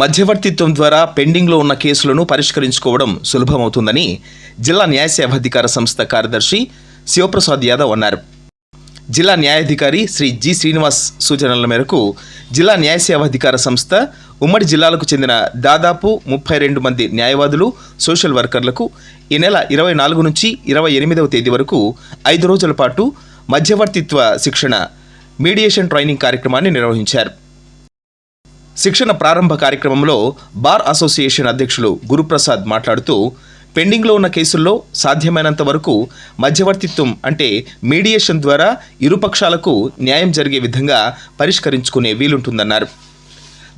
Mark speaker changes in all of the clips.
Speaker 1: మధ్యవర్తిత్వం ద్వారా పెండింగ్లో ఉన్న కేసులను పరిష్కరించుకోవడం సులభమవుతుందని జిల్లా న్యాయసేవాధికార సంస్థ కార్యదర్శి శివప్రసాద్ యాదవ్ అన్నారు. జిల్లా న్యాయాధికారి శ్రీ జి శ్రీనివాస్ సూచనల మేరకు జిల్లా న్యాయసేవాధికార సంస్థ ఉమ్మడి జిల్లాలకు చెందిన దాదాపు ముప్పై రెండు మంది న్యాయవాదులు సోషల్ వర్కర్లకు ఈ నెల ఇరవై నాలుగు నుంచి ఇరవై ఎనిమిదవ తేదీ వరకు ఐదు రోజుల పాటు మధ్యవర్తిత్వ శిక్షణ మీడియేషన్ ట్రైనింగ్ కార్యక్రమాన్ని నిర్వహించారు. శిక్షణ ప్రారంభ కార్యక్రమంలో బార్ అసోసియేషన్ అధ్యక్షులు గురుప్రసాద్ మాట్లాడుతూ పెండింగ్లో ఉన్న కేసుల్లో సాధ్యమైనంత వరకు మధ్యవర్తిత్వం అంటే మీడియేషన్ ద్వారా ఇరుపక్షాలకు న్యాయం జరిగే విధంగా పరిష్కరించుకునే వీలుంటుందన్నారు.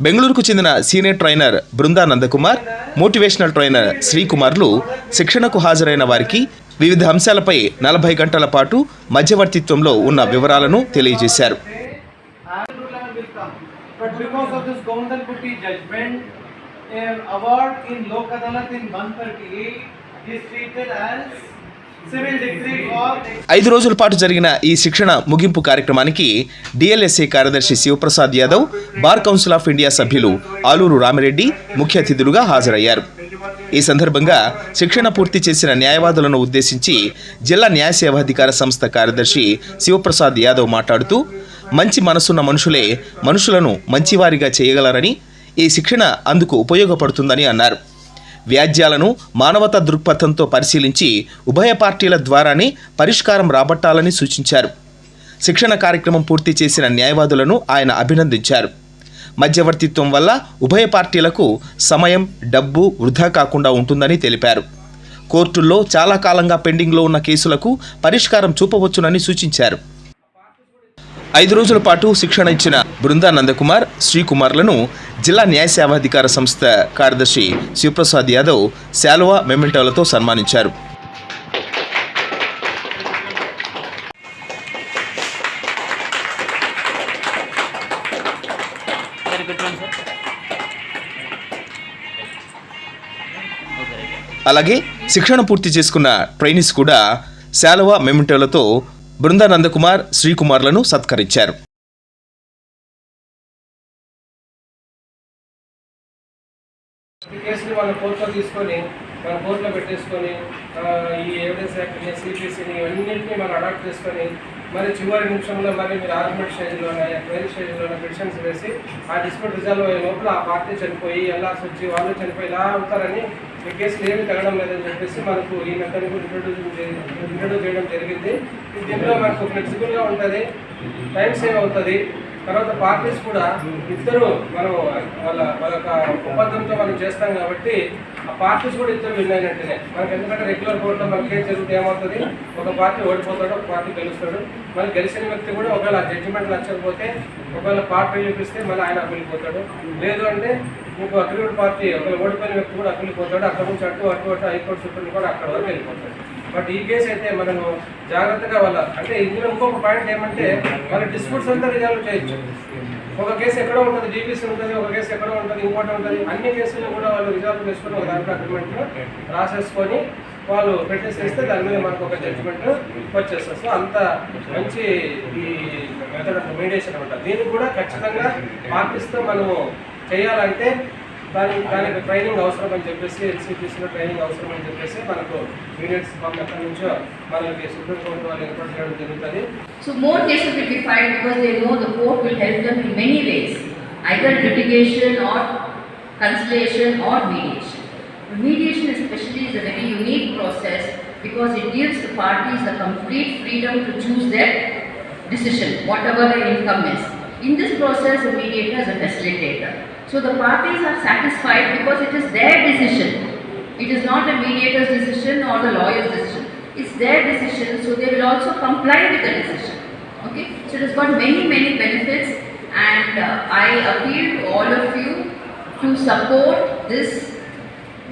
Speaker 1: బెంగళూరుకు చెందిన senior trainer Brinda Nandakumar motivational trainer శ్రీకుమార్లు శిక్షణకు హాజరైన వారికి వివిధ అంశాలపై నలభై గంటల పాటు మధ్యవర్తిత్వంలో ఉన్న వివరాలను తెలియజేశారు.
Speaker 2: But because of this Govindal Putti judgment, an award in Lok Adalat in 138 is treated as
Speaker 1: ఐదు రోజుల పాటు జరిగిన ఈ శిక్షణ ముగింపు కార్యక్రమానికి డిఎల్ఎస్ఏ కార్యదర్శి Shivaprasad Yadav bar council of India సభ్యులు ఆలూరు రామిరెడ్డి ముఖ్య అతిథులుగా హాజరయ్యారు. ఈ సందర్భంగా శిక్షణ పూర్తి చేసిన న్యాయవాదులను ఉద్దేశించి జిల్లా న్యాయ సేవాధికార సంస్థ కార్యదర్శి శివప్రసాద్ యాదవ్ మాట్లాడుతూ మంచి మనసున్న మనుషులే మనుషులను మంచివారిగా చేయగలరని ఈ శిక్షణ అందుకు ఉపయోగపడుతుందని అన్నారు. వ్యాజ్యాలను మానవతా దృక్పథంతో పరిశీలించి ఉభయ పార్టీల ద్వారానే పరిష్కారం రాబట్టాలని సూచించారు. శిక్షణ కార్యక్రమం పూర్తి చేసిన న్యాయవాదులను ఆయన అభినందించారు. మధ్యవర్తిత్వం వల్ల ఉభయ పార్టీలకు సమయం డబ్బు వృధా కాకుండా ఉంటుందని తెలిపారు. కోర్టుల్లో చాలా కాలంగా పెండింగ్లో ఉన్న కేసులకు పరిష్కారం చూపవచ్చునని సూచించారు. ఐదు రోజుల పాటు శిక్షణ ఇచ్చిన బృందా నందకుమార్ శ్రీకుమార్లను జిల్లా న్యాయ సేవాధికార సంస్థ కార్యదర్శి శివప్రసాద్ యాదవ్ శాలువా మెమెంటోలతో సన్మానించారు. అలాగే శిక్షణ పూర్తి చేసుకున్న ట్రైనీస్ కూడా శాలువా మెమెంటోలతో బృందా నందకుమార్ శ్రీకుమార్లను సత్కరించారు.
Speaker 2: ఈ కేసుని వాళ్ళ కోర్టులో తీసుకొని మన కోర్టులో పెట్టేసుకొని ఈ ఎవిడెన్స్ యాక్ట్ని సిపిసిని ఇవన్నింటినీ మనం అడాప్ట్ చేసుకొని మరి చివరి నిమిషంలో మరి మీరు ఆర్గ్యుమెంట్ స్టేజ్లోనే ట్రయల్ స్టేజ్లోనే పిటిషన్స్ వేసి ఆ డిస్ప్యూట్ రిజాల్వ్ అయ్యే లోపల ఆ పార్టీ చనిపోయి ఎలా వచ్చి వాళ్ళు చనిపోయి ఇలా అవుతారని ఈ కేసులు ఏమి తగ్గడం లేదని చెప్పేసి మనకు ఈ మెకానిక్ ఇంట్రడ్యూస్ ఇంట్రడ్యూస్ చేయడం జరిగింది. దీంట్లో మనకు ఫ్లెక్సిబుల్గా ఉంటుంది టైం సేవ్ అవుతుంది. తర్వాత పార్టీస్ కూడా ఇద్దరు మనం వాళ్ళ వాళ్ళ యొక్క ఒప్పందంతో మనం చేస్తాం కాబట్టి ఆ పార్టీస్ కూడా ఇద్దరు విన్ అయినట్టునే. మనకి ఎందుకంటే రెగ్యులర్ కోర్టులో మనకి ఏం జరుగుతుంది ఏమవుతుంది? ఒక పార్టీ ఓడిపోతాడు ఒక పార్టీ గెలుస్తాడు. మళ్ళీ గెలిచిన వ్యక్తి కూడా ఒకవేళ జడ్జిమెంట్ నచ్చకపోతే ఒకవేళ పార్టీ చూపిస్తే మళ్ళీ ఆయన అప్పలిపోతాడు లేదు అంటే మీకు అగ్రిమెంట్ పార్టీ ఒకవేళ ఓడిపోయిన వ్యక్తి కూడా అగ్గిలిపోతాడు అక్కడ నుంచి అటు అటు అటు హైకోర్టు సుప్రీం కూడా అక్కడ వరకు వెళ్ళిపోతాడు. బట్ ఈ కేసు అయితే మనము జాగ్రత్తగా వాళ్ళ అంటే ఇందులో ఇంకొక పాయింట్ ఏమంటే మన డిస్ప్యూట్స్ అంతా రిజాల్వ్ చేయొచ్చు. ఒక కేసు ఎక్కడో ఉంటుంది డీపీసీ ఉంటుంది ఒక కేసు ఎక్కడో ఉంటుంది ఇంకోటి ఉంటుంది. అన్ని కేసులు కూడా వాళ్ళు రిజాల్వ్ చేసుకొని ఒక దాంట్లో అగ్రిమెంట్లో రాసేసుకొని వాళ్ళు పెట్టేసేస్తే దాని మీద మనకు ఒక జడ్జిమెంట్ వచ్చేస్తుంది. సో అంత మంచి ఈ మెథడ్ ఆఫ్ మీడియేషన్ అనమాట. దీన్ని కూడా ఖచ్చితంగా పాటిస్తూ మనము చేయాలంటే దాని దానికి ట్రైనింగ్ అవసరం అని చెప్పేసి ఎన్సీపీసీలో ట్రైనింగ్ అవసరం అని చెప్పేసి మనకు యూనిట్స్ మాకు ఎక్కడి నుంచో మనకి సుప్రీంకోర్టు వాళ్ళు ఏర్పాటు చేయడం జరుగుతుంది
Speaker 3: So more cases will be filed because they know the court will help them in many ways, either litigation or conciliation or mediation. Mediation especially is a very unique process because it gives the parties the complete freedom to choose their decision, whatever the income is. In this process, the mediator is a facilitator. So the parties are satisfied because it is their decision. It is not the mediator's decision or the lawyer's decision. It's their decision, so they will also comply with the decision. Okay, so it has got many, many benefits, and uh, I appeal to all of you to support this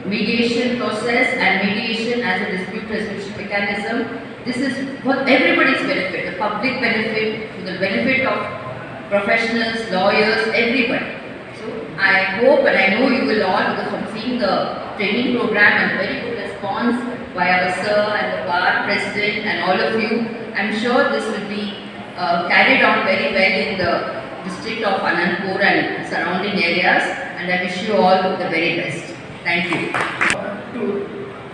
Speaker 3: mediation process and mediation as a dispute resolution mechanism. This is for everybody's benefit, the public benefit, the benefit of professionals, lawyers, everybody. So I hope and I know you will all, because from seeing the training program and very good response by our sir and the bar president and all of you, I'm sure this will be uh, carried on very well in the district of Anandpur and surrounding areas and I wish you all the very best. Thank you.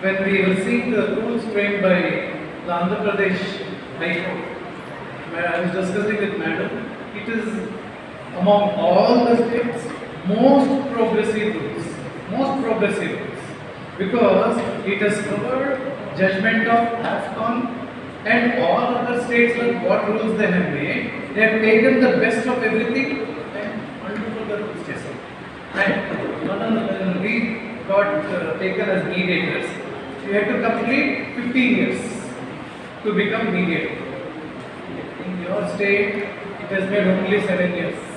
Speaker 4: when we seeing the rules framed by the Andhra Pradesh High Court, I was discussing with Madam, it is among all the states most progressive rules, most progressive rules because it has covered judgment of AFCON and all other states like what rules they have made, they have taken the best of everything and multiple the rules just and of them we got uh, taken as mediators. You have to complete 15 years to become mediator. In your state, it has made only 7 years.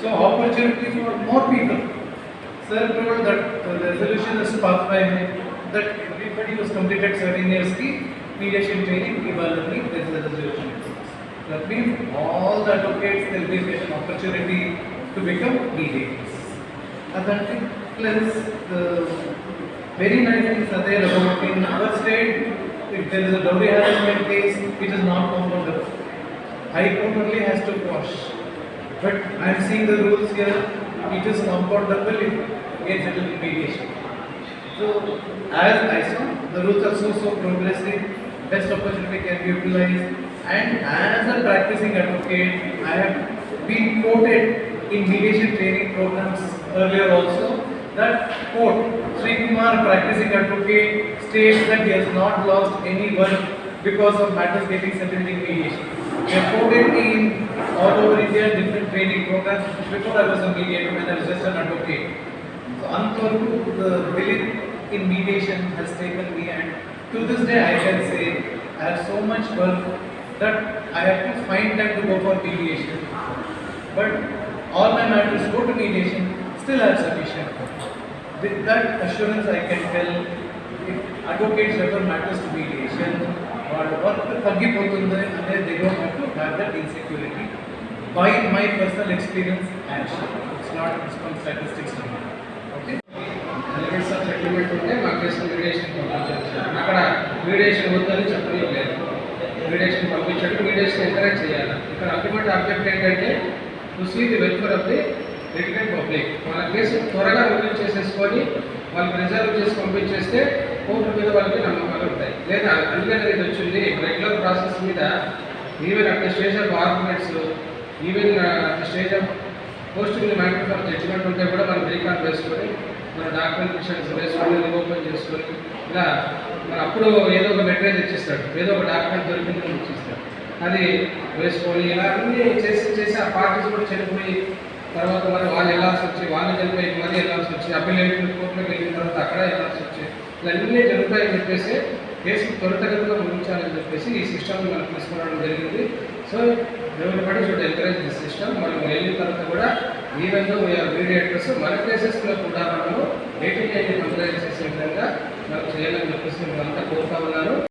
Speaker 4: So opportunity for more people. Sir told that uh, the resolution is passed by that everybody who's completed 7 years ki mediation training ivalani there is a resolution. That means all the advocates will be an opportunity to become mediators. And that thing, plus the very nice things are there about in our state, if there is a dowry harassment case, it is not compoundable. High court only has to quash. But I am seeing the rules here, it is compoundable if settled in mediation. So as I saw, the rules are so so progressive, best opportunity can be utilized. And as a practicing advocate, I have been quoted in mediation training programs earlier also that quote, Sri Kumar practicing advocate states that he has not lost any work because of matters getting settled in mediation. They have quoted in all over India different training programs before I was a mediator when I was just an advocate. So Antwaru, the belief in mediation has taken me and to this day I can say I have so much work that I have to find time to go for mediation. But all my matters go to mediation, still I have sufficient. With that assurance I can tell if advocates refer matters to mediation or work తగ్గిపోతుంది అనేది they don't have to have that insecurity. By my personal experience and it's not from statistics. Okay.
Speaker 2: Elements of settlement ఉంటే మా mediation పంపించారు అక్కడ mediation వద్దని చెప్పడం లేదు. Mediation పంపించడం. మీడియేషన్ ఎంకరేజ్ చేయాలి. ఇక్కడ అల్టిమేట్ ఆబ్జెక్ట్ ఏంటంటే to see the welfare of the return public వాళ్ళ కేసు త్వరగా రిలీవ్ చేసేసుకొని వాళ్ళకి రిజర్వ్ చేసి పంపించేస్తే కోర్టు మీద వాళ్ళకి నమ్మకాలు ఉంటాయి. లేదా అందుకని ఇది వచ్చింది. రెగ్యులర్ ప్రాసెస్ మీద ఈవెన్ అక్కడ station arguments even stage of posting matter for judgement ఉంటే కూడా మనం రీకాల్ వేసుకొని మన డాక్యుమెంటేషన్స్ వేసుకొని రిఓపెన్ చేసుకొని ఇలా మరి అప్పుడు ఏదో ఒక మెటీరియల్ ఇచ్చిస్తాడు ఏదో ఒక డాక్యుమెంట్ దొరికిందని ఇచ్చిస్తాడు అది వేసుకొని ఇలా అన్నీ చేసి చేసి ఆ పార్టీస్ కూడా చనిపోయి తర్వాత మరి వాళ్ళు వెళ్ళాల్సి వచ్చి వాళ్ళు చనిపోయి మళ్ళీ వెళ్ళాల్సి వచ్చి అప్పీల్ కోర్టులోకి వెళ్ళిన తర్వాత అక్కడ వెళ్ళాల్సి వచ్చి ఇవన్నీ జరుగుతాయని చెప్పేసి కేసు త్వరితగతిగా ముగించాలని చెప్పేసి ఈ సిస్టమ్ మనం తీసుకురావడం జరిగింది. So everybody should encourage the system మనం వెళ్ళిన తర్వాత కూడా ఈవెన్ దో వీఆర్ మీడియేటర్స్ మన కేసెస్లో కూడా మనము ఎయిటీ ఎంకరేజ్ చేసే విధంగా మనం చేయాలని చెప్పేసి మేమంతా కోరుతా ఉన్నారు